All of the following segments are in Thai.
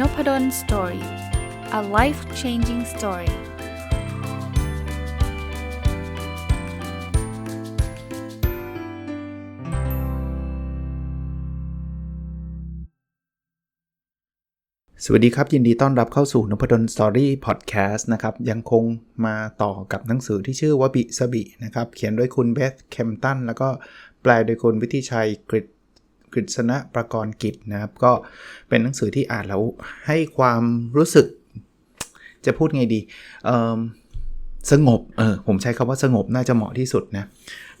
n o p ด d o สตอรี่ a life changing story สวัสดีครับ ยินดีต้อนรับเข้าสู่นพดลสตอรี่พอดแคสต์นะครับ ยังคงมาต่อกับหนังสือที่ชื่อว่าบิสบินะครับ เขียนโดยคุณเบธเคมตันแล้วก็แปลโดยคุณวิทิชัยกริ กฤษณะประกรณ์กิจนะครับ ก็เป็นหนังสือที่อ่านแล้วให้ความรู้สึก จะพูดไงดีสงบเออผมใช้คำว่าสงบน่าจะเหมาะที่สุดนะ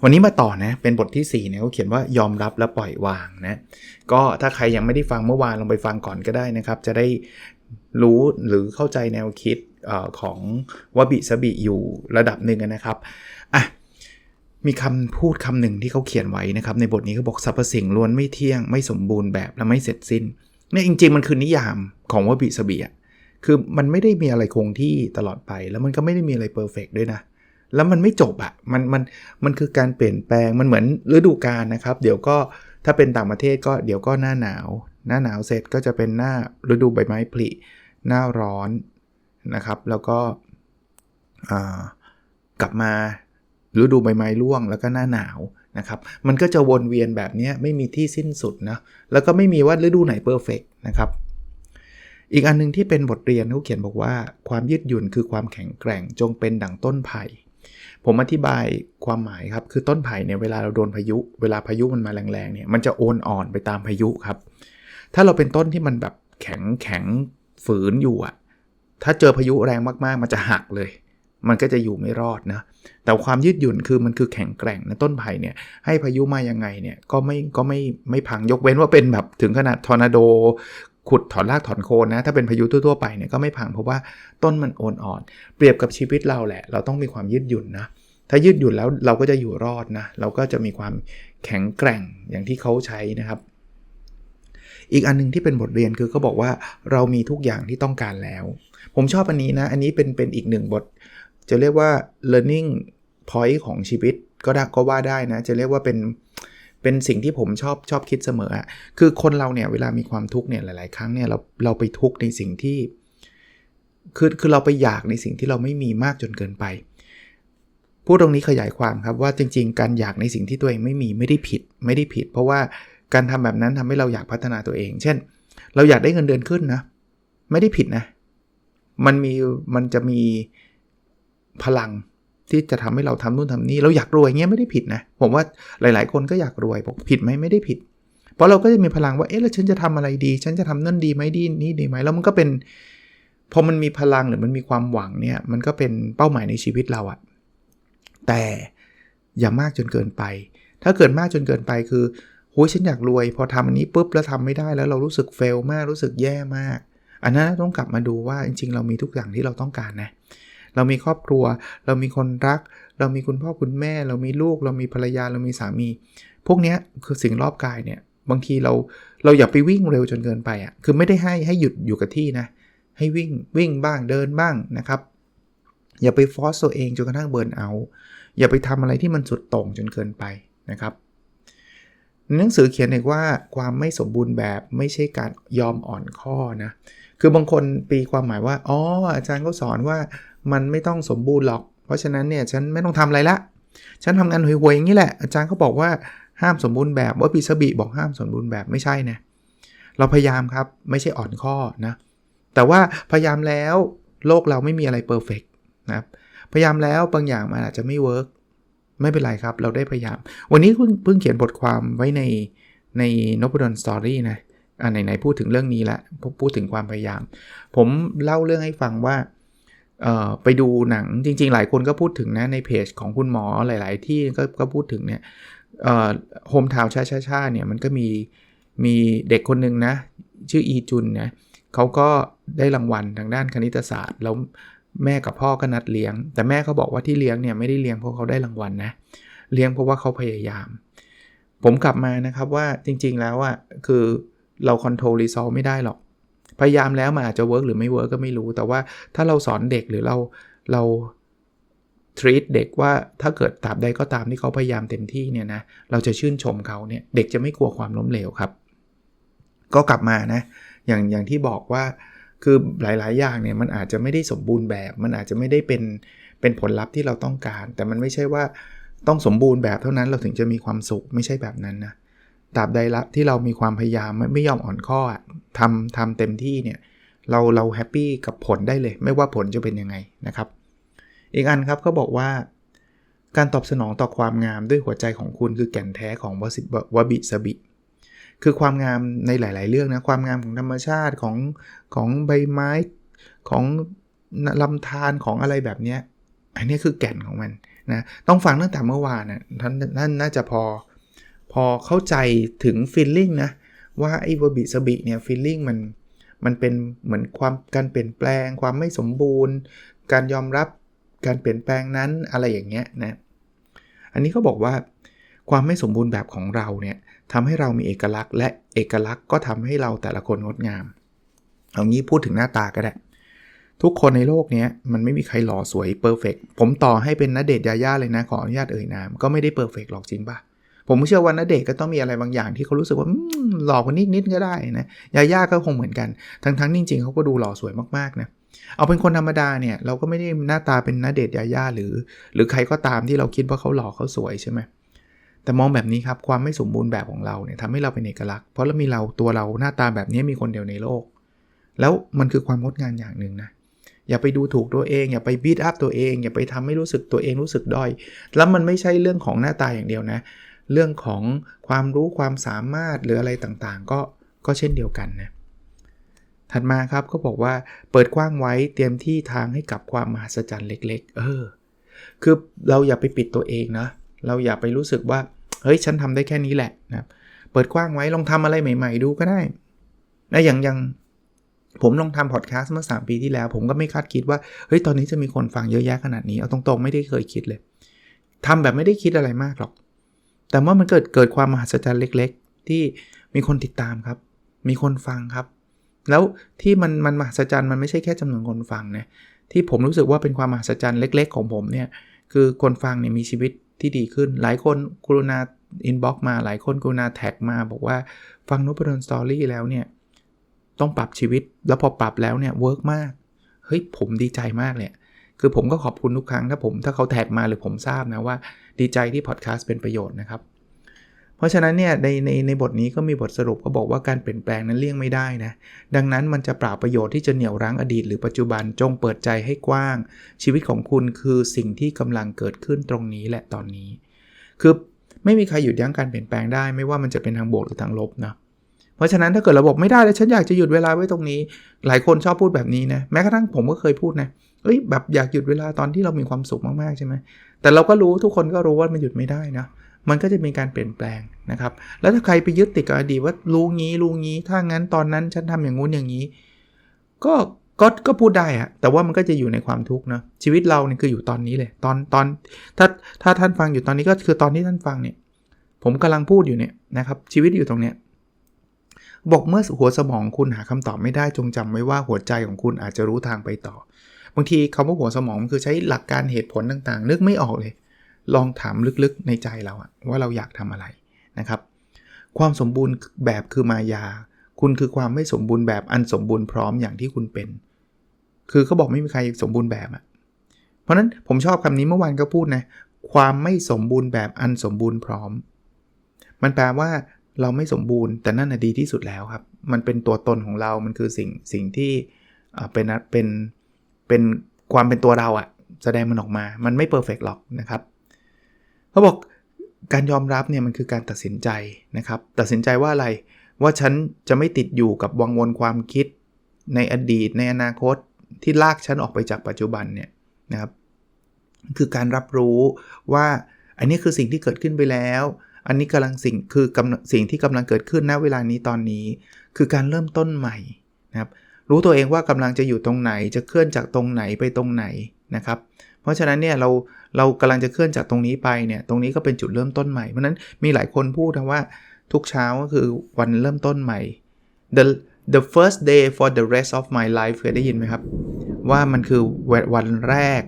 วันนี้มาต่อนะ เป็นบทที่4เนี่ยเขาเขียนว่ายอมรับและปล่อยวางนะก็ถ้าใครยังไม่ได้ฟังเมื่อวานลองไปฟังก่อนก็ได้นะครับ จะได้รู้หรือเข้าใจแนวคิดอของวบิสบิอยู่ระดับหนึ่งนะครับอะ มีคำพูดคำหนึ่งที่เขาเขียนไว้นะครับในบทนี้เขาบอกสรรพสิ่งล้วนไม่เที่ยงไม่สมบูรณ์แบบและไม่เสร็จสิ้นเนี่ยจริง ๆ มันคือนิยามของว่าบิสเบียคือมันไม่ได้มีอะไรคงที่ตลอดไป แล้วมันก็ไม่ได้มีอะไรเพอร์เฟกด้วยนะ แล้วมันไม่จบอะมันมันมันคือการเปลี่ยนแปลงมันเหมือนฤดูกาลนะครับ เดี๋ยวก็ถ้าเป็นต่างประเทศก็เดี๋ยวก็หน้าหนาว หน้าหนาวเสร็จก็จะเป็นหน้าฤดูใบไม้ผลิหน้าร้อนนะครับ แล้วก็กลับมา ฤดูใบไม้ร่วงแล้วก็หน้าหนาวนะครับ มันก็จะวนเวียนแบบนี้ไม่มีที่สิ้นสุดนะ แล้วก็ไม่มีว่าฤดูไหนเพอร์เฟกนะครับ อีกอันนึงที่เป็นบทเรียนเขาเขียนบอกว่า ความยืดหยุ่นคือความแข็งแกร่งจงเป็นดั่งต้นไผ่ ผมอธิบายความหมายครับ คือต้นไผ่เนี่ยเวลาเราโดนพายุ เวลาพายุมันมาแรงๆเนี่ย มันจะโอนอ่อนไปตามพายุครับ ถ้าเราเป็นต้นที่มันแบบแข็งแข็งฝืนอยู่อะถ้าเจอพายุแรงมากๆ มันจะหักเลย มันก็จะอยู่ไม่รอดนะ แต่ความยืดหยุ่นคือมันคือแข็งแกร่งนะต้นไผ่เนี่ยให้พายุมายังไงเนี่ยก็ไม่ก็ไม่ไม่พังยกเว้นว่าเป็นแบบถึงขนาดทอร์นาโดขุดถอนรากถอนโคนนะ ถ้าเป็นพายุทั่วๆไปเนี่ยก็ไม่พังเพราะว่าต้นมันโอนอ่อน เปรียบกับชีวิตเราแหละ เราต้องมีความยืดหยุ่นนะถ้ายืดหยุ่นแล้วเราก็จะอยู่รอดนะเราก็จะมีความแข็งแกร่งอย่างที่เขาใช้นะครับ อีกอันนึงที่เป็นบทเรียนคือเขาบอกว่าเรามีทุกอย่างที่ต้องการแล้ว ผมชอบอันนี้นะ อันนี้เป็นเป็นอีกหนึ่งบท จะเรียกว่า learning point ของชีวิตก็ได้ก็ว่าได้นะ จะเรียกว่าเป็นเป็นสิ่งที่ผมชอบชอบคิดเสมออะคือคนเราเนี่ยเวลามีความทุกข์เนี่ยหลาย ๆ ครั้งเนี่ยเราเราไปทุกข์ในสิ่งที่ คือคือเราไปอยากในสิ่งที่เราไม่มีมากจนเกินไป พูดตรงนี้ขยายความครับว่าจริง ๆ การอยากในสิ่งที่ตัวเองไม่มีไม่ได้ผิดไม่ได้ผิด เพราะว่าการทำแบบนั้นทำให้เราอยากพัฒนาตัวเอง เช่น เราอยากได้เงินเดือนขึ้นนะ ไม่ได้ผิดนะ มันมีมันจะมี พลังที่จะทำให้เราทำนู่นทำนี่เราอยากรวยเงี้ยไม่ได้ผิดนะ ผมว่าหลาย ๆ คนก็อยากรวยผิดไหมไม่ได้ผิด เพราะเราก็จะมีพลังว่าเอ๊ะแล้วฉันจะทำอะไรดี ฉันจะทำนั่นดีไหมดีนี่ดีไหมแล้วมันก็เป็นพอมันมีพลังหรือมันมีความหวังเนี่ยมันก็เป็นเป้าหมายในชีวิตเราอะแต่อย่ามากจนเกินไป ถ้าเกิดมากจนเกินไปคือโหฉันอยากรวย พอทำอันนี้ปุ๊บแล้วทำไม่ได้แล้วเรารู้สึกเฟลมากรู้สึกแย่มาก อันนั้นต้องกลับมาดูว่าจริง ๆ เรามีทุกอย่างที่เราต้องการนะเเรามีครอบครัว เรามีคนรัก เรามีคุณพ่อคุณแม่ เรามีลูก เรามีภรรยาเรามีสามี พวกนี้คือสิ่งรอบกายเนี่ยบางทีเราเราอย่าไปวิ่งเร็วจนเกินไปอะ่ะคือไม่ได้ให้ให้หยุดอยู่กับที่นะให้วิ่งวิ่งบ้างเดินบ้างนะครับ อย่าไปฟอสตัวเองจนกระทั่งเบิร์นเอา อย่าไปทำอะไรที่มันสุดโต่งจนเกินไปนะครับหนังสือเขียนเองว่าความไม่สมบูรณ์แบบไม่ใช่การยอมอ่อนข้อนะ คือบางคนปีความหมายว่าอ๋ออาจารย์เขาสอนว่ามันไม่ต้องสมบูรณ์หรอก เพราะฉะนั้นเนี่ยฉันไม่ต้องทำอะไรละ ฉันทำงานห่วยๆอย่างนี้แหละ อาจารย์เขาบอกว่าห้ามสมบูรณ์แบบว่าปีสบีบอกห้ามสมบูรณ์แบบไม่ใช่นะเราพยายามครับไม่ใช่อ่อนข้อนะแต่ว่าพยายามแล้วโลกเราไม่มีอะไรเพอร์เฟกนะพยายามแล้วบางอย่างมันอาจจะไม่เวิร์กไม่เป็นไรครับ เราได้พยายาม วันนี้เพิ่งเพิ่งเขียนบทความไว้ในในนบุดอนสตอรี่นะ อ่าไหนๆพูดถึงเรื่องนี้ละพูดถึงความพยายาม ผมเล่าเรื่องให้ฟังว่าไปดูหนังจริง ๆ หลายคนก็พูดถึงนะในเพจของคุณหมอหลาย ๆ ที่ก็ก็พูดถึงเนี่ยโฮมทาวชาชาชาเนี่ยมันก็มีมีเด็กคนหนึ่งนะ ชื่ออีจุนนะเขาก็ได้รางวัลทางด้านคณิตศาสตร์ แล้วแม่กับพ่อก็นัดเลี้ยง แต่แม่เขาบอกว่าที่เลี้ยงเนี่ยไม่ได้เลี้ยงเพราะเขาได้รางวัลนะเลี้ยงเพราะว่าเขาพยายาม ผมกลับมานะครับว่าจริง ๆ แล้วอะคือ เราคอนโทรลรีซอไม่ได้หรอก พยายามแล้วมันอาจจะเวิร์กหรือไม่เวิร์กก็ไม่รู้ แต่ว่าถ้าเราสอนเด็กหรือเราเรา treat เด็กว่าถ้าเกิดตราบใดก็ตามที่เขาพยายามเต็มที่เนี่ยนะเราจะชื่นชมเขาเนี่ยเด็กจะไม่กลัวความล้มเหลวครับ ก็กลับมานะอย่างอย่างที่บอกว่าคือหลาย ๆ อย่างเนี่ยมันอาจจะไม่ได้สมบูรณ์แบบ มันอาจจะไม่ได้เป็นเป็นผลลัพธ์ที่เราต้องการ แต่มันไม่ใช่ว่าต้องสมบูรณ์แบบเท่านั้นเราถึงจะมีความสุขไม่ใช่แบบนั้นนะ ตราบใดละที่เรามีความพยายามไม่ไม่ยอมอ่อนข้อทำทำเต็มที่เนี่ยเราเราแฮปปี้กับผลได้เลย ไม่ว่าผลจะเป็นยังไงนะครับ อีกอันครับเขาบอกว่า การตอบสนองต่อความงามด้วยหัวใจของคุณคือแก่นแท้ของวสิวบิสบิ คือความงามในหลาย ๆ เรื่องนะความงามของธรรมชาติของของใบไม้ของลำธารของอะไรแบบนี้อันนี้คือแก่นของมันนะต้องฟังตั้งแต่เมื่อวานนะท่านนั่นน่าจะพอ พอเข้าใจถึงฟีลลิ่งนะ ว่าไอ้วบิสบิเนี่ยฟีลลิ่งมันมันเป็นเหมือนความการเปลี่ยนแปลง ความไม่สมบูรณ์ การยอมรับการเปลี่ยนแปลงนั้นอะไรอย่างเงี้ยนะ อันนี้เขาบอกว่า ความไม่สมบูรณ์แบบของเราเนี่ยทำให้เรามีเอกลักษณ์ และเอกลักษณ์ก็ทำให้เราแต่ละคนงดงามเอางี้พูดถึงหน้าตาก็ได้ ทุกคนในโลกนี้มันไม่มีใครหล่อสวยเพอร์เฟกผมต่อให้เป็นนัดเดทยาย่าเลยนะ ขออนุญาตเอ่ยนาม ก็ไม่ได้เพอร์เฟกหรอกจริงปะ ผมเชื่อว่านัเดทก็ต้องมีอะไรบางอย่างที่เขารู้สึกว่าหล่อกว่านิดนิดก็ได้นะยาย่าก็คงเหมือนกัน ทั้งทั้งจริงๆเขาก็ดูหล่อสวยมากๆนะเอาเป็นคนธรรมดาเนี่ยเราก็ไม่ได้หน้าตาเป็นนัเดทยาย่าหรือ หรือใครก็ตามที่เราคิดว่าเขาหล่อเขาสวยใช่ไหมแต่มองแบบนี้ครับความไม่สมบูรณ์แบบของเราเนี่ยทำให้เราเป็นเอกลักษณ์เพราะเรามีเราตัวเราหน้าตาแบบนี้มีคนเดียวในโลก แล้วมันคือความงดงามอย่างหนึ่งนะอย่าไปดูถูกตัวเอง อย่าไปบีทอัพตัวเอง อย่าไปทำให้รู้สึกตัวเองรู้สึกด้อย แล้วมันไม่ใช่เรื่องของหน้าตาอย่างเดียวนะ เรื่องของความรู้ความสามารถหรืออะไรต่างๆ ก็ก็เช่นเดียวกันนะถัดมาครับก็บอกว่าเปิดกว้างไว้เตรียมที่ทางให้กับความมหัศจรรย์เล็ก ๆ เออ คือเราอย่าไปปิดตัวเองนะเราอย่าไปรู้สึกว่าเฮ้ยฉันทำได้แค่นี้แหละนะเปิดกว้างไว้ลองทำอะไรใหม่ ๆ ดูก็ได้นะอย่างอย่างผมลองทำพอดแคสต์เมื่อ 3 ปีที่แล้ว ผมก็ไม่คาดคิดว่าเฮ้ยตอนนี้จะมีคนฟังเยอะแยะขนาดนี้เอาตรงๆไม่ได้เคยคิดเลยทำแบบไม่ได้คิดอะไรมากหรอก แต่ว่ามันเกิดเกิดความมหัศจรรย์เล็ก ๆ ที่มีคนติดตามครับ มีคนฟังครับ แล้วที่มันมันมหัศจรรย์มันไม่ใช่แค่จำนวนคนฟังนะที่ผมรู้สึกว่าเป็นความมหัศจรรย์เล็ก ๆ ของผมเนี่ยคือคนฟังเนี่ยมีชีวิตที่ดีขึ้น หลายคนกรุณาอินบ็อกมาหลายคนกรุณาแท็กมาบอกว่าฟังนพดลสตอรี่แล้วเนี่ยต้องปรับชีวิตแล้วพอปรับแล้วเนี่ยเวิร์กมากเฮ้ยผมดีใจมากเลย คือผมก็ขอบคุณทุกครั้งถ้าผมถ้าเขาแท็กมาหรือผมทราบนะว่าดีใจที่พอดแคสต์เป็นประโยชน์นะครับ เพราะฉะนั้นเนี่ยในในในบทนี้ก็มีบทสรุปก็บอกว่าการเปลี่ยนแปลงนั้นเลี่ยงไม่ได้นะ ดังนั้นมันจะปราบประโยชน์ที่จะเหนี่ยวรั้งอดีตหรือปัจจุบันจงเปิดใจให้กว้าง ชีวิตของคุณคือสิ่งที่กำลังเกิดขึ้นตรงนี้และตอนนี้ คือไม่มีใครหยุดยั้งการเปลี่ยนแปลงได้ไม่ว่ามันจะเป็นทางบวกหรือทางลบนะเพราะฉะนั้นถ้าเกิดระบบไม่ได้เลยฉันอยากจะหยุดเวลาไว้ตรงนี้ หลายคนชอบพูดแบบนี้นะแม้กระทั่งผมก็เคยพูดนะ เอ้ยแบบอยากหยุดเวลาตอนที่เรามีความสุขมากๆใช่ไหมแต่เราก็รู้ทุกคนก็รู้ว่ามันหยุดไม่ได้นะมันก็จะมีการเปลี่ยนแปลงนะครับ แล้วถ้าใครไปยึดติดกับอดีตว่ารู้งี้รู้งี้ ถ้างั้นตอนนั้นฉันทำอย่างงู้นอย่างนี้ ก็ก็ก็พูดได้อะแต่ว่ามันก็จะอยู่ในความทุกข์นะชีวิตเราเนี่ยคืออยู่ตอนนี้เลย ตอนตอนถ้าถ้าท่านฟังอยู่ตอนนี้ก็คือตอนที่ท่านฟังเนี่ยผมกำลังพูดอยู่เนี่ยนะครับชีวิตอยู่ตรงเนี้ยบอกเมื่อหัวสมองคุณหาคำตอบไม่ได้จงจำไว้ว่าหัวใจของคุณอาจจะรู้ทางไปต่อ บางทีคำว่าหัวสมองคือใช้หลักการเหตุผลต่างๆ นึกไม่ออกเลย ลองถามลึกๆในใจเราว่าเราอยากทำอะไรนะครับ ความสมบูรณ์แบบคือมายา คุณคือความไม่สมบูรณ์แบบอันสมบูรณ์พร้อมอย่างที่คุณเป็น คือเขาบอกไม่มีใครสมบูรณ์แบบอะเพราะนั้นผมชอบคำนี้เมื่อวานก็พูดนะความไม่สมบูรณ์แบบอันสมบูรณ์พร้อม มันแปลว่าเราไม่สมบูรณ์แต่นั่นดีที่สุดแล้วครับ มันเป็นตัวตนของเรา มันคือสิ่งสิ่งที่เป็นเป็น เป็นความเป็นตัวเราอะแสดงมันออกมา มันไม่เพอร์เฟกหรอกนะครับเขาบอกการยอมรับเนี่ยมันคือการตัดสินใจนะครับ ตัดสินใจว่าอะไรว่าฉันจะไม่ติดอยู่กับวังวนความคิด ในอดีต ในอนาคตที่ลากฉันออกไปจากปัจจุบันเนี่ยนะครับ คือการรับรู้ว่าอันนี้คือสิ่งที่เกิดขึ้นไปแล้ว อันนี้กำลังสิ่งคือกำสิ่งที่กำลังเกิดขึ้นณเวลานี้ตอนนี้ คือการเริ่มต้นใหม่นะครับ รู้ตัวเองว่ากำลังจะอยู่ตรงไหน จะเคลื่อนจากตรงไหนไปตรงไหนนะครับ เพราะฉะนั้นเนี่ยเราเรากำลังจะเคลื่อนจากตรงนี้ไปเนี่ยตรงนี้ก็เป็นจุดเริ่มต้นใหม่ เพราะนั้นมีหลายคนพูดนะว่าทุกเช้าก็คือวันเริ่มต้นใหม่ the the first day for the rest of my life เคยได้ยินไหมครับ ว่ามันคือวันแรก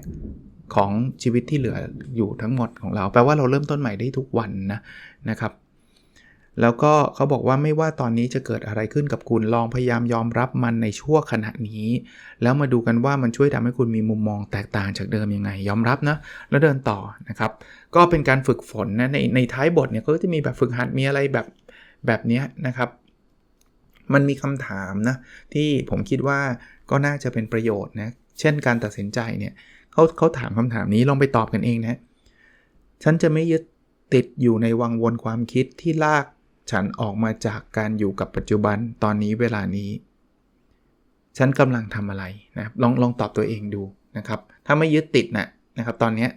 ของชีวิตที่เหลืออยู่ทั้งหมดของเรา แปลว่าเราเริ่มต้นใหม่ได้ทุกวันนะนะครับ แล้วก็เขาบอกว่าไม่ว่าตอนนี้จะเกิดอะไรขึ้นกับคุณลองพยายามยอมรับมันในช่วงขณะนี้ แล้วมาดูกันว่ามันช่วยทำให้คุณมีมุมมองแตกต่างจากเดิมยังไง ยอมรับนะแล้วเดินต่อนะครับ ก็เป็นการฝึกฝนนะในในท้ายบทเนี่ยก็จะมีแบบฝึกหัดมีอะไรแบบแบบนี้นะครับ มันมีคำถามนะที่ผมคิดว่าก็น่าจะเป็นประโยชน์นะเช่นการตัดสินใจเนี่ยเขาเขาถามคำถามนี้ลองไปตอบกันเองนะฉันจะไม่ยึดติดอยู่ในวังวนความคิดที่ลาก ฉันออกมาจากการอยู่กับปัจจุบันตอนนี้เวลานี้ ฉันกำลังทำอะไรนะลองลองตอบตัวเองดูนะครับ ถ้าไม่ยึดติดนะนะครับ ตอนนี้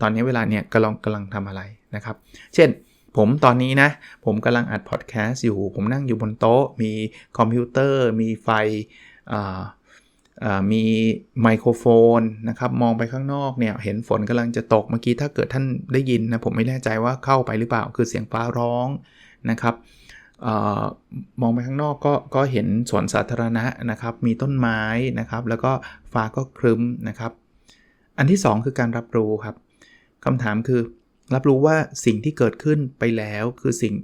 ตอนนี้เวลาเนี้ยกำลังกำลังทำอะไรนะครับ เช่นผมตอนนี้นะ ผมกำลังอัดพอดแคสต์อยู่ ผมนั่งอยู่บนโต๊ะ มีคอมพิวเตอร์ มีไฟมีไมโครโฟนนะครับ มองไปข้างนอกเนี่ย เห็นฝนกำลังจะตก เมื่อกี้ถ้าเกิดท่านได้ยินนะ ผมไม่แน่ใจว่าเข้าไปหรือเปล่า คือเสียงฟ้าร้อง นะครับออมองไปข้างนอกก็ก็เห็นสวนสาธารณะนะครับ มีต้นไม้นะครับ แล้วก็ฟ้าก็ครึ้มนะครับ อันที่ 2 คือการรับรู้ครับคำถามคือ รับรู้ว่าสิ่งที่เกิดขึ้นไปแล้วคือสิ่ง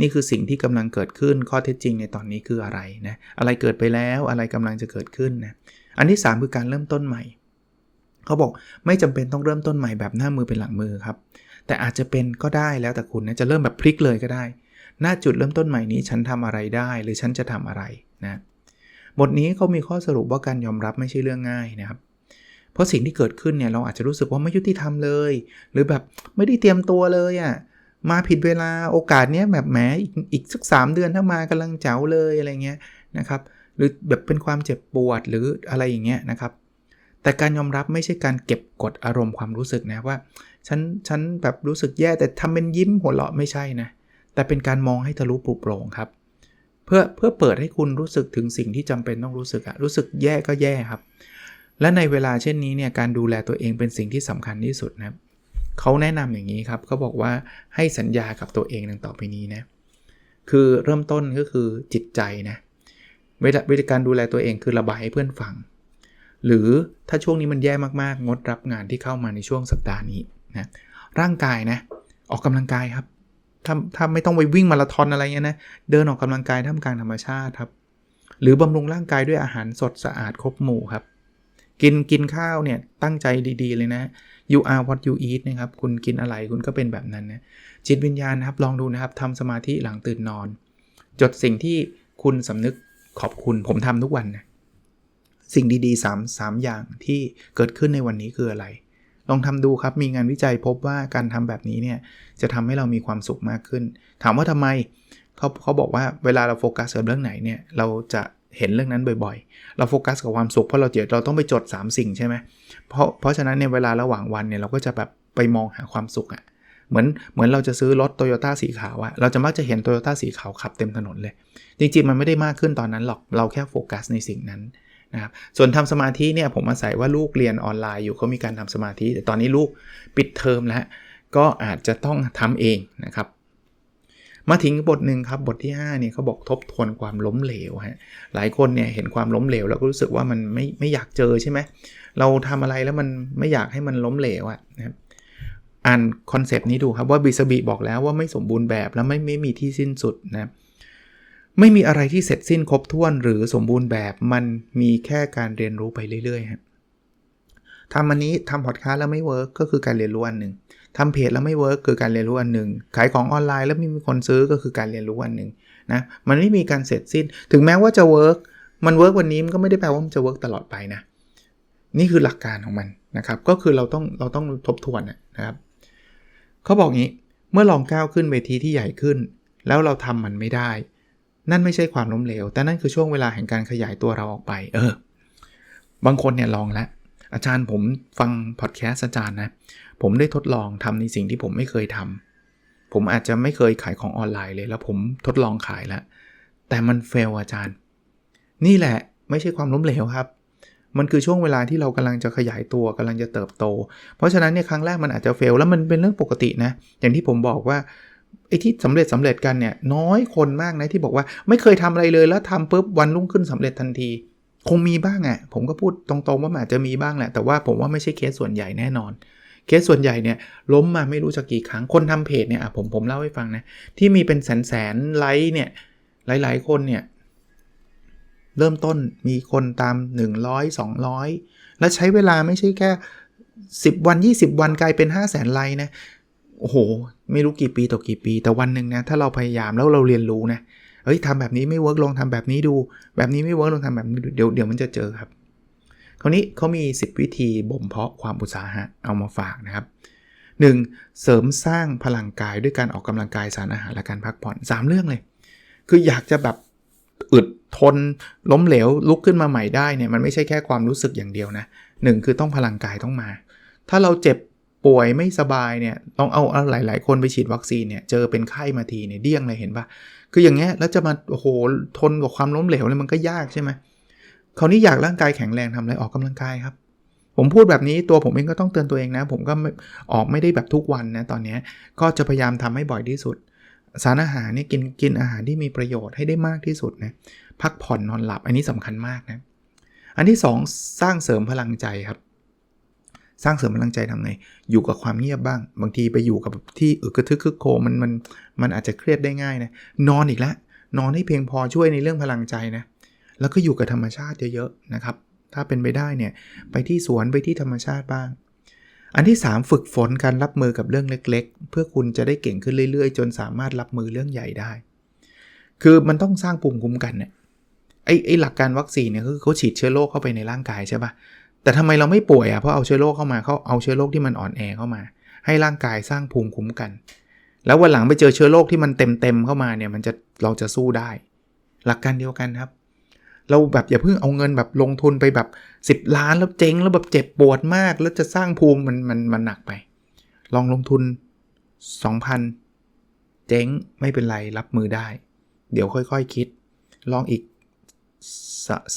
นี่คือสิ่งที่กำลังเกิดขึ้นข้อเท็จจริงในตอนนี้คืออะไรนะอะไรเกิดไปแล้วอะไรกำลังจะเกิดขึ้นนะอันที่ 3 คือการเริ่มต้นใหม่เขาบอกไม่จำเป็นต้องเริ่มต้นใหม่แบบหน้ามือเป็นหลังมือครับแต่อาจจะเป็นก็ได้แล้วแต่คุณนะจะเริ่มแบบพลิกเลยก็ได้ หน้าจุดเริ่มต้นใหม่นี้ฉันทำอะไรได้ หรือฉันจะทำอะไรนะบทนี้เขามีข้อสรุปว่าการยอมรับไม่ใช่เรื่องง่ายนะครับ เพราะสิ่งที่เกิดขึ้นเนี่ยเราอาจจะรู้สึกว่าไม่ยุติธรรมเลย หรือแบบไม่ได้เตรียมตัวเลยอะ่ะมาผิดเวลาโอกาสเนี้ยแบบแหมอีกอีกสักสเดือนถ้ามากำลังเจ๋าเลยอะไรเงี้ยนะครับหรือแบบเป็นความเจ็บปวดหรืออะไรอย่างเงี้ยนะครับแต่การยอมรับไม่ใช่การเก็บกดอารมณ์ความรู้สึกนะว่าฉันฉันแบบรู้สึกแย่แต่ทำเป็นยิ้มหัวเราะไม่ใช่นะ แต่เป็นการมองให้ทะลุปลุกโปร่งครับ เพื่อเพื่อเปิดให้คุณรู้สึกถึงสิ่งที่จำเป็นต้องรู้สึกอะรู้สึกแย่ก็แย่ครับ และในเวลาเช่นนี้เนี่ยการดูแลตัวเองเป็นสิ่งที่สำคัญที่สุดนะครับเขาแนะนำอย่างนี้ครับเขาบอกว่าให้สัญญากับตัวเองดังต่อไปนี้นะคือเริ่มต้นก็คือจิตใจนะเวลาวิธีการดูแลตัวเองคือระบายให้เพื่อนฟัง หรือถ้าช่วงนี้มันแย่มากๆ งดรับงานที่เข้ามาในช่วงสัปดาห์นี้นะร่างกายนะออกกำลังกายครับ ถ้าถ้าไม่ต้องไปวิ่งมาราธอนอะไรเงี้ยนะ เดินออกกำลังกายท่ามกลางธรรมชาติครับ หรือบำรุงร่างกายด้วยอาหารสดสะอาดครบหมู่ครับ กินกินข้าวเนี่ยตั้งใจดีๆ เลยนะ you are what you eat นะครับ คุณกินอะไรคุณก็เป็นแบบนั้นนะ จิตวิญญาณครับ ลองดูนะครับทำสมาธิหลังตื่นนอน จดสิ่งที่คุณสำนึกขอบคุณผมทำทุกวันนะ สิ่งดีๆ3 3อย่างที่เกิดขึ้นในวันนี้คืออะไร ลองทำดูครับ มีงานวิจัยพบว่าการทำแบบนี้เนี่ยจะทำให้เรามีความสุขมากขึ้น ถามว่าทำไมเขาเขาบอกว่าเวลาเราโฟกัสกับเรื่องไหนเนี่ยเราจะเห็นเรื่องนั้นบ่อยๆ เราโฟกัสกับความสุขเพราะเราเจอเราต้องไปจด 3 สิ่งใช่ไหมเพราะเพราะฉะนั้นเนี่ยเวลาระหว่างวันเนี่ยเราก็จะแบบไปมองหาความสุขอะ่ะเหมือนเหมือนเราจะซื้อรถโตโยต้าสีขาวอะเราจะมักจะเห็นโตโยต้าสีขาวขับเต็มถนนเลย จริงๆ มันไม่ได้มากขึ้นตอนนั้นหรอก เราแค่โฟกัสในสิ่งนั้น นะครับส่วนทำสมาธิเนี่ยผมอาศัยว่าลูกเรียนออนไลน์อยู่เขามีการทำสมาธิ แต่ตอนนี้ลูกปิดเทอมแล้วก็อาจจะต้องทำเองนะครับ มาถึงบทหนึ่งครับบทที่5เนี่ยเขาบอกทบทวนความล้มเหลวฮะหลายคนเนี่ยเห็นความล้มเหลวแล้วก็รู้สึกว่ามันไม่ไม่อยากเจอใช่ไหมเราทำอะไรแล้วมันไม่อยากให้มันล้มเหลวอะนะครับอ่านคอนเซปต์นี้ดูครับว่าบิสบีบอกแล้วว่าไม่สมบูรณ์แบบแล้วไม่ไม่มีที่สิ้นสุดนะ ไม่มีอะไรที่เสร็จสิ้นครบถ้วนหรือสมบูรณ์แบบมันมีแค่การเรียนรู้ไปเรื่อยๆครับทำอันนี้ทำพอดคาสต์แล้วไม่เวิร์กก็คือการเรียนรู้อันหนึ่งทำเพจแล้วไม่เวิร์กคือการเรียนรู้อันหนึ่งขายของออนไลน์แล้วไม่มีคนซื้อก็คือการเรียนรู้อันหนึ่งนะมันไม่มีการเสร็จสิ้น ถึงแม้ว่าจะเวิร์กมันเวิร์กวันนี้มันก็ไม่ได้แปลว่ามันจะเวิร์กตลอดไปนะนี่คือหลักการของมันนะครับ ก็คือเราต้องเราต้องทบทวนนะครับเขาบอกงี้เมื่อลองก้าวขึ้นเวทีที่ใหญ่ขึ้น แล้วเราทำมันไม่ได้ นั่นไม่ใช่ความล้มเหลว แต่นั่นคือช่วงเวลาแห่งการขยายตัวเราออกไป เออ บางคนเนี่ยลองแล้ว อาจารย์ผมฟังพอดแคสต์อาจารย์นะ ผมได้ทดลองทำในสิ่งที่ผมไม่เคยทำผมอาจจะไม่เคยขายของออนไลน์เลย แล้วผมทดลองขายแล้ว แต่มันเฟลอาจารย์ นี่แหละไม่ใช่ความล้มเหลวครับ มันคือช่วงเวลาที่เรากำลังจะขยายตัวกำลังจะเติบโต เพราะฉะนั้นเนี่ยครั้งแรกมันอาจจะเฟลแล้วมันเป็นเรื่องปกตินะ อย่างที่ผมบอกว่า ไอ้ที่สำเร็จสำเร็จกันเนี่ยน้อยคนมากนะที่บอกว่าไม่เคยทำอะไรเลยแล้วทำปุ๊บวันรุ่งขึ้นสำเร็จทันที คงมีบ้างอะ่ะผมก็พูดตรงๆว่าอาจจะมีบ้างแหละแต่ว่าผมว่าไม่ใช่เคสส่วนใหญ่แน่นอน เคสส่วนใหญ่เนี่ยล้มมาไม่รู้จะกี่ครั้งคนทำเพจเนี่ยผมผมเล่าให้ฟังนะที่มีเป็นแสนแสนไลค์เนี่ยหลายๆ คนเนี่ยเริ่มต้นมีคนตาม 100 200 แล้วใช้เวลาไม่ใช่แค่ 10 วัน 20 วันกลายเป็น 5 0 0แสนไลค์นะ โอ้โห ไม่รู้กี่ปีต่อกี่ปี แต่วันหนึ่งนะ ถ้าเราพยายามแล้วเราเรียนรู้นะ เฮ้ยทำแบบนี้ไม่เวิร์กลองทำแบบนี้ดู แบบนี้ไม่เวิร์กลองทำแบบนี้เดี๋ยวเดี๋ยวมันจะเจอครับ คราวนี้เขามี 10 วิธีบ่มเพาะความอุตสาหะเอามาฝากนะครับ 1. เสริมสร้างพลังกายด้วยการออกกำลังกายสารอาหารและการพักผ่อน 3 เรื่องเลย คืออยากจะแบบอึดทนล้มเหลวลุกขึ้นมาใหม่ได้เนี่ยมันไม่ใช่แค่ความรู้สึกอย่างเดียวนะหนึ่งคือต้องพลังกายต้องมา ถ้าเราเจ็บ ป่วยไม่สบายเนี่ยต้องเอาเอาหลาย ๆ คนไปฉีดวัคซีนเนี่ยเจอเป็นไข้มาทีเนี่ยเดี้ยงเลยเห็นปะคืออย่างเงี้ยแล้วจะมาโอ้โหทนกับความล้มเหลวเลยมันก็ยากใช่ไหมคราวนี้อยากร่างกายแข็งแรงทำอะไรออกกำลังกายครับ ผมพูดแบบนี้ตัวผมเองก็ต้องเตือนตัวเองนะ ผมก็ออกไม่ได้แบบทุกวันนะตอนนี้ก็จะพยายามทำให้บ่อยที่สุด สารอาหารเนี่ยกินกินอาหารที่มีประโยชน์ให้ได้มากที่สุดนะพักผ่อนนอนหลับอันนี้สำคัญมากนะอันที่ 2 สร้างเสริมพลังใจครับ สร้างเสริมพลังใจทำไง อยู่กับความเงียบบ้าง บางทีไปอยู่กับที่อึกระทึกคึกโคมันมันมันอาจจะเครียดได้ง่ายนะ นอนอีกแล้วนอนให้เพียงพอช่วยในเรื่องพลังใจนะ แล้วก็อยู่กับธรรมชาติเยอะๆนะครับ ถ้าเป็นไปได้เนี่ย ไปที่สวนไปที่ธรรมชาติบ้าง อันที่ 3 ฝึกฝนการรับมือกับเรื่องเล็ก ๆ เพื่อคุณจะได้เก่งขึ้นเรื่อยๆ จนสามารถรับมือเรื่องใหญ่ได้ คือมันต้องสร้างภูมิคุ้มกันเนี่ยไอ้ไอ้หลักการวัคซีนเนี่ยคือเขาฉีดเชื้อโรคเข้าไปในร่างกายใช่ปะ แต่ทำไมเราไม่ป่วยอะเพราะเอาเชื้อโรคเข้ามาเขาเอาเชื้อโรคที่มันอ่อนแอเข้ามา ให้ร่างกายสร้างภูมิคุ้มกัน แล้ววันหลังไปเจอเชื้อโรคที่มันเต็มๆเข้ามาเนี่ยมันจะเราจะสู้ได้ หลักการเดียวกันครับ เราแบบอย่าเพิ่งเอาเงินแบบลงทุนไปแบบ 10 ล้านแล้วเจ๊งแล้วแบบเจ็บปวดมาก แล้วจะสร้างภูมิมันมันมันหนักไป ลองลงทุน 2,000 เจ๊งไม่เป็นไรรับมือได้ เดี๋ยวค่อยๆคคิด ลองอีก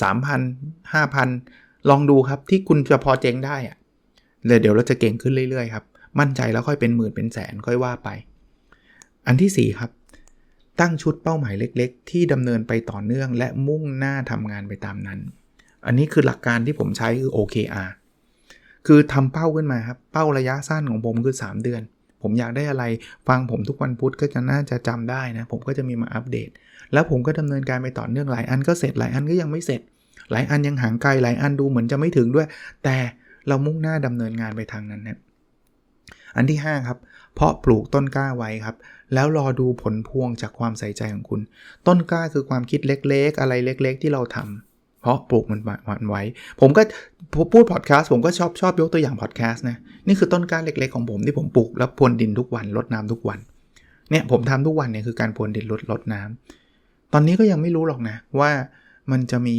3,000 5,000 ลองดูครับที่คุณจะพอเจ๊งได้อะเลยเดี๋ยวเราจะเก่งขึ้นเรื่อยๆครับมั่นใจแล้วค่อยเป็นหมื่นเป็นแสนค่อยว่าไป อันที่ 4 ครับ ตั้งชุดเป้าหมายเล็ก ๆ ที่ดำเนินไปต่อเนื่อง และมุ่งหน้าทำงานไปตามนั้น อันนี้คือหลักการที่ผมใช้คือ OKR คือทำเป้าขึ้นมาครับเป้าระยะสั้นของผมคือ 3 เดือน ผมอยากได้อะไรฟังผมทุกวันพุธก็จะน่าจะจำได้นะ ผมก็จะมีมาอัปเดต แล้วผมก็ดำเนินการไปต่อเนื่องหลายอันก็เสร็จหลายอันก็ยังไม่เสร็จ หลายอันยังห่างไกลหลายอันดูเหมือนจะไม่ถึงด้วย แต่เรามุ่งหน้าดำเนินงานไปทางนั้นนะอันที่ 5 ครับ เพาะปลูกต้นกล้าไว้ครับ แล้วรอดูผลพวงจากความใส่ใจของคุณ ต้นกล้าคือความคิดเล็กๆ อะไรเล็ก ๆ ที่เราทำเพราะปลูกมันมันไว้ ผมก็พูดพอดแคสต์ผมก็ชอบชอบยกตัวอย่างพอดแคสต์นะ นี่คือต้นกล้าเล็ก ๆ ของผมที่ผมปลูกแล้วพรวนดินทุกวันรดน้ำทุกวัน เนี่ยผมทำทุกวันเนี่ยคือการพรวนดินรดรดน้ำตอนนี้ก็ยังไม่รู้หรอกนะว่ามันจะมี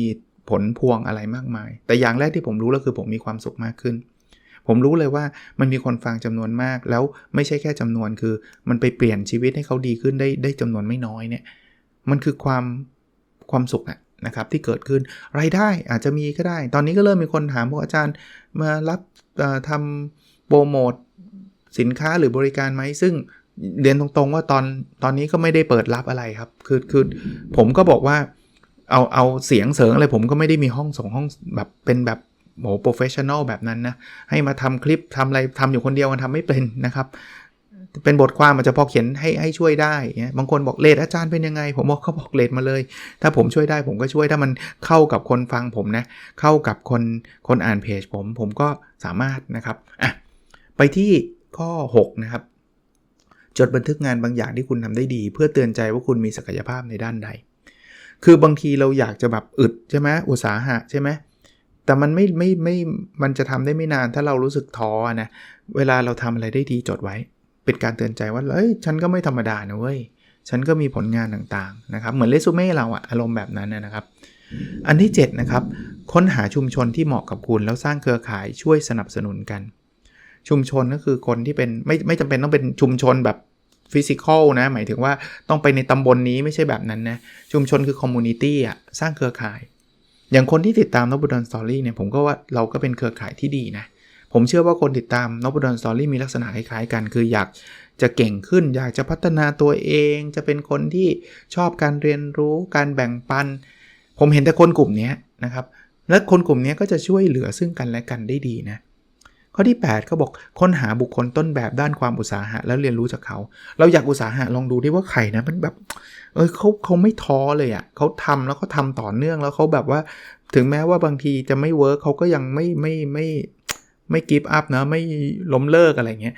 ผลพวงอะไรมากมาย แต่อย่างแรกที่ผมรู้แล้วคือผมมีความสุขมากขึ้น ผมรู้เลยว่ามันมีคนฟังจำนวนมาก แล้วไม่ใช่แค่จำนวนคือ มันไปเปลี่ยนชีวิตให้เขาดีขึ้นได้ได้จำนวนไม่น้อยเนี่ยมันคือความความสุขอะนะครับที่เกิดขึ้นรายได้อาจจะมีก็ได้ ตอนนี้ก็เริ่มมีคนถามพวกอาจารย์มารับทำโปรโมทสินค้าหรือบริการไหมซึ่งเรียนตรงๆว่าตอนตอนนี้ก็ไม่ได้เปิดรับอะไรครับ คือคือผมก็บอกว่า เอาเอาเสียงเสริงอะไรผมก็ไม่ได้มีห้องส่งห้องแบบเป็นแบบโหโปรเฟชชั่นอลแบบนั้นนะ ให้มาทำคลิปทำอะไรทำอยู่คนเดียวมันทำไม่เป็นนะครับ เป็นบทความมันจะพอเขียนให้ให้ช่วยได้ บางคนบอกเลดอาจารย์เป็นยังไง ผมบอกเขาบอกเลดมาเลย ถ้าผมช่วยได้ผมก็ช่วยถ้ามันเข้ากับคนฟังผมนะ เข้ากับคนคนอ่านเพจผมผมก็สามารถนะครับอะไปที่ข้อ 6 นะครับ จดบันทึกงานบางอย่างที่คุณทำได้ดี เพื่อเตือนใจว่าคุณมีศักยภาพในด้านใด คือบางทีเราอยากจะแบบอึดใช่ไหมอุตสาหะใช่ไหมแต่มันไม่ไม่ไม่มันจะทำได้ไม่นานถ้าเรารู้สึกท้อนะเวลาเราทำอะไรได้ดีจดไว้ เป็นการเตือนใจว่าเอ้ยฉันก็ไม่ธรรมดานะเว้ยฉันก็มีผลงานต่างๆนะครับเหมือนเรซูเม่เราอะอารมณ์แบบนั้นนะครับ อันที่ 7 นะครับ ค้นหาชุมชนที่เหมาะกับคุณ แล้วสร้างเครือข่ายช่วยสนับสนุนกัน ชุมชนก็คือคนที่เป็นไม่ไม่จำเป็นต้องเป็นชุมชนแบบ ฟิสิกอลนะหมายถึงว่าต้องไปในตำบลนนี้ไม่ใช่แบบนั้นนะชุมชนคือคอมมูนิตี้อะสร้างเครือข่าย อย่างคนที่ติดตามนบุดอนสตอรี่เนี่ยผมก็ว่าเราก็เป็นเครือข่ายที่ดีนะผมเชื่อว่าคนติดตามนบุดอนสตอรี่มีลักษณะคล้ายๆกัน คืออยากจะเก่งขึ้น อยากจะพัฒนาตัวเอง จะเป็นคนที่ชอบการเรียนรู้การแบ่งปัน ผมเห็นแต่คนกลุ่มนี้นะครับและคนกลุ่มนี้ก็จะช่วยเหลือซึ่งกันและกันได้ดีนะ ข้อที่8เขาบอกค้นหาบุคคลต้นแบบด้านความอุตสาหะ แล้วเรียนรู้จากเขา เราอยากอุตสาหะลองดูดิว่าใครนะมันแบบเออเขาเขาไม่ท้อเลยอะ่ะเขาทำแล้วเขาทาต่อเนื่องแล้วเขาแบบว่า ถึงแม้ว่าบางทีจะไม่เวิร์กเขาก็ยังไม่ไม่ไม่ไม่กิฟต์อัพนะไม่ล้มเลิกอะไรเงี้ย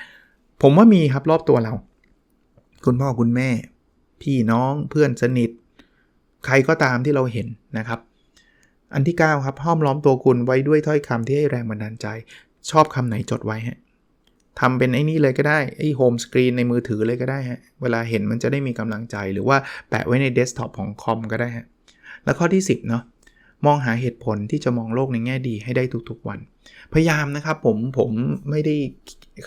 ผมว่ามีครับรอบตัวเรา คุณพ่อคุณแม่ พี่น้องเพื่อนสนิท ใครก็ตามที่เราเห็นนะครับ อันที่ 9 ครับห้อมล้อมตัวคุณไว้ด้วยถ้อยคำที่ให้แรงบันดาลใจ ชอบคำไหนจดไว้ฮะทำเป็นไอ้นี่เลยก็ได้ ไอ้โฮมสกรีนในมือถือเลยก็ได้ฮะ เวลาเห็นมันจะได้มีกำลังใจ หรือว่าแปะไว้ในเดสก์ท็อปของคอมก็ได้ฮะ แล้วข้อที่ 10 เนาะมองหาเหตุผลที่จะมองโลกในแง่ดีให้ได้ทุกๆวัน พยายามนะครับผมผมไม่ได้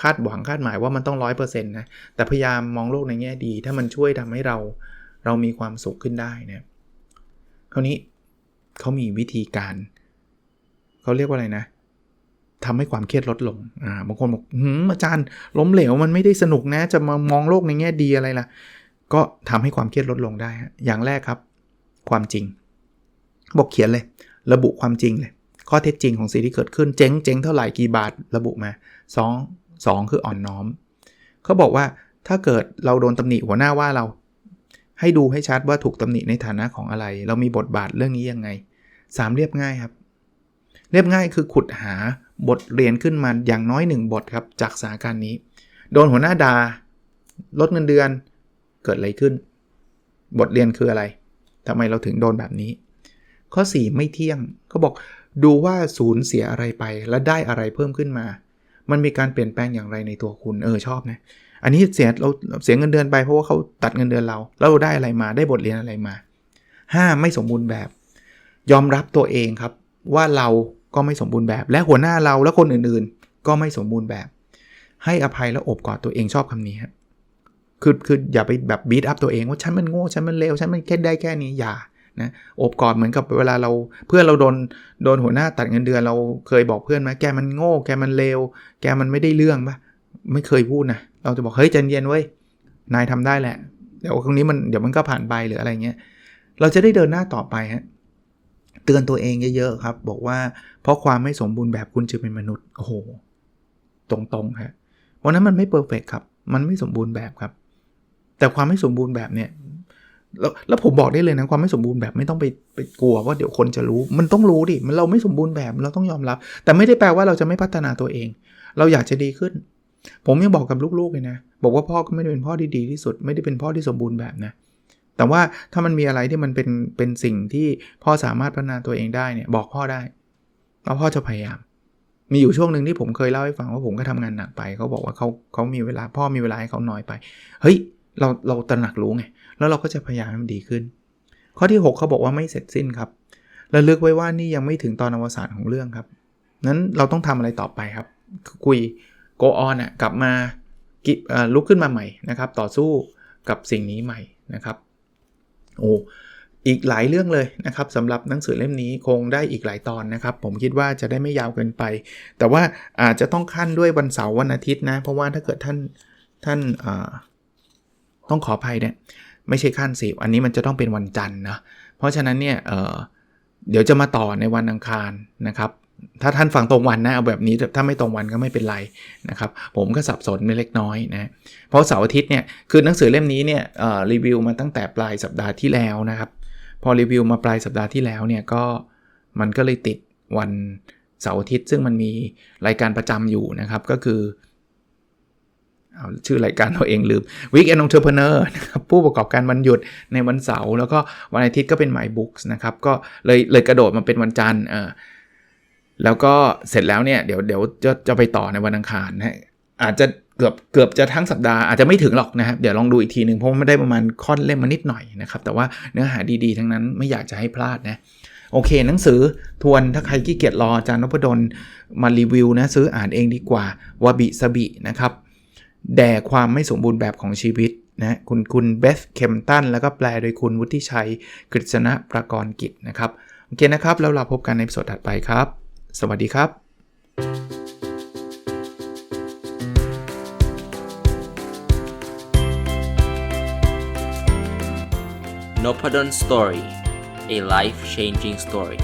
คาดหวังคาดหมายว่ามันต้องร้อยเปอร์เซ็นต์นะ แต่พยายามมองโลกในแง่ดี ถ้ามันช่วยทำให้เราเรามีความสุขขึ้นได้นะคราวนี้เขามีวิธีการ เขาเรียกว่าอะไรนะ ทำให้ความเครียดลดลง อ่า บางคนบอกหืมอาจารย์ล้มเหลวมันไม่ได้สนุกนะ จะมามองโลกในแง่ดีอะไรล่ะ ก็ทำให้ความเครียดลดลงได้ อย่างแรกครับ ความจริง บอกเขียนเลย ระบุความจริงเลย ข้อเท็จจริงของสิ่งที่เกิดขึ้น เจ๊งเจ๊งเท่าไหร่กี่บาท ระบุมา2 2คืออ่อนน้อม เขาบอกว่าถ้าเกิดเราโดนตำหนิหัวหน้าว่าเรา ให้ดูให้ชัดว่าถูกตำหนิในฐานะของอะไร เรามีบทบาทเรื่องนี้ยังไง 3 เรียบง่ายครับ เรียบง่ายคือขุดหา บทเรียนขึ้นมาอย่างน้อย 1 บทครับจากสถานการณ์นี้ โดนหัวหน้าดาลดเงินเดือนเกิดอะไรขึ้น บทเรียนคืออะไรทำไมเราถึงโดนแบบนี้ ข้อ 4 ไม่เที่ยงเขาบอกดูว่าศูนย์เสียอะไรไปและได้อะไรเพิ่มขึ้นมา มันมีการเปลี่ยนแปลงอย่างไรในตัวคุณเออชอบนะอันนี้เสียเราเสียเงินเดือนไปเพราะว่าเขาตัดเงินเดือนเราแล้วเราได้อะไรมาได้บทเรียนอะไรมา 5. ไม่สมบูรณ์แบบ ยอมรับตัวเองครับว่าเรา ก็ไม่สมบูรณ์แบบ และหัวหน้าเราและคนอื่นๆ ก็ไม่สมบูรณ์แบบ ให้อภัยและอบกอดตัวเองชอบคำนี้ครับคือคืออย่าไปแบบบีทอัพตัวเองว่าฉันมันโง่ฉันมันเลวฉันมันแค่ได้แค่นี้อย่านะอบกอดเหมือนกับเวลาเราเพื่อนเราโดนโดนหัวหน้าตัดเงินเดือนเราเคยบอกเพื่อนไหมแกมันโง่แกมันเลวแกมันไม่ได้เรื่องปะไม่เคยพูดนะเราจะบอกเฮ้ยใจเย็นเว้ยนายทำได้แหละเดี๋ยวครั้งนี้มันเดี๋ยวมันก็ผ่านไปหรืออะไรเงี้ยเราจะได้เดินหน้าต่อไปฮะ ตือนตัวเองเยอะๆครับ บอกว่าเพราะความไม่สมบูรณ์แบบคุณจึงเป็นมนุษย์โอ้โหตรงๆครับเพราะนั้นมันไม่เพอร์เฟกครับ มันไม่สมบูรณ์แบบครับ แต่ความไม่สมบูรณ์แบบเนี่ยแล้วแล้วผมบอกได้เลยนะความไม่สมบูรณ์แบบไม่ต้องไปไปกลัวว่าเดี๋ยวคนจะรู้ มันต้องรู้ดิมันเราไม่สมบูรณ์แบบเราต้องยอมรับ แต่ไม่ได้แปลว่าเราจะไม่พัฒนาตัวเอง เราอยากจะดีขึ้น ผมยังบอกกับลูกๆเลยนะ บอกว่าพ่อก็ไม่ได้เป็นพ่อที่ดีที่สุด ไม่ได้เป็นพ่อที่สมบูรณ์แบบนะ แต่ว่าถ้ามันมีอะไรที่มันเป็นเป็นสิ่งที่พ่อสามารถพัฒนาตัวเองได้เนี่ยบอกพ่อได้แล้วพ่อจะพยายาม มีอยู่ช่วงหนึ่งที่ผมเคยเล่าให้ฟังว่าผมก็ทำงานหนักไปเขาบอกว่าเขาเขามีเวลาพ่อมีเวลาให้เขาน้อยไป เฮ้ยเราเราตระหนักรู้ไงแล้วเราก็จะพยายามให้มันดีขึ้น ข้อที่ 6 เขาบอกว่าไม่เสร็จสิ้นครับระลึกไว้ว่านี่ยังไม่ถึงตอนอวสานของเรื่องครับนั้นเราต้องทำอะไรต่อไปครับ คุย go on อะกลับมาลุกขึ้นมาใหม่นะครับ ต่อสู้กับสิ่งนี้ใหม่นะครับ โอ้อีกหลายเรื่องเลยนะครับสำหรับหนังสือเล่มนี้คงได้อีกหลายตอนนะครับ ผมคิดว่าจะได้ไม่ยาวเกินไป แต่ว่าอาจจะต้องขั้นด้วยวันเสาร์วันอาทิตย์นะ เพราะว่าถ้าเกิดท่านท่านต้องขออภัยเนี่ยไม่ใช่ขั้นสิอันนี้มันจะต้องเป็นวันจันทร์นะเพราะฉะนั้นเนี่ยเเดี๋ยวจะมาต่อในวันอังคารนะครับ ถ้าท่านฟังตรงวันนะเอาแบบนี้ถ้าไม่ตรงวันก็ไม่เป็นไรนะครับผมก็สับสนไม่เล็กน้อยนะเพราะเสาร์อาทิตย์เนี่ยคือหนังสือเล่มนี้เนี่ยรีวิวมาตั้งแต่ปลายสัปดาห์ที่แล้วนะครับพอรีวิวมาปลายสัปดาห์ที่แล้วเนี่ยก็มันก็เลยติดวันเสาร์อาทิตย์ ซึ่งมันมีรายการประจำอยู่นะครับก็คือเอาชื่อรายการเราเองลืม Weekend Entrepreneur นะครับผู้ประกอบการวันหยุดในวันเสาร์แล้วก็วันอาทิตย์ก็เป็น My Books นะครับก็เลยเลยกระโดดมาเป็นวันจันทร์ แล้วก็เสร็จแล้วเนี่ยเดี๋ยวเดี๋ยวจะจะไปต่อในวันอังคารนะอาจจะเกือบเกือบจะทั้งสัปดาห์อาจจะไม่ถึงหรอกนะครับ เดี๋ยวลองดูอีกทีหนึ่งเพราะมันได้ประมาณค่อนเล่มมานิดหน่อยนะครับ แต่ว่าเนื้อหาดีๆ ทั้งนั้นไม่อยากจะให้พลาดนะโอเค หนังสือทวนถ้าใครขี้เกียจรออาจารย์นพดลมารีวิวนะซื้ออ่านเองดีกว่าวาบิสบินะครับแด่ความไม่สมบูรณ์แบบของชีวิตนะคุณคุณเบสเคมตันแล้วก็แปลโดยคุณวุฒิชัยกฤษณะประกรณ์กิจนะครับโอเคนะครับแล้วเราพบกันในสดถัดไปครับ สวัสดีครับ n o p a d o n Story a life changing story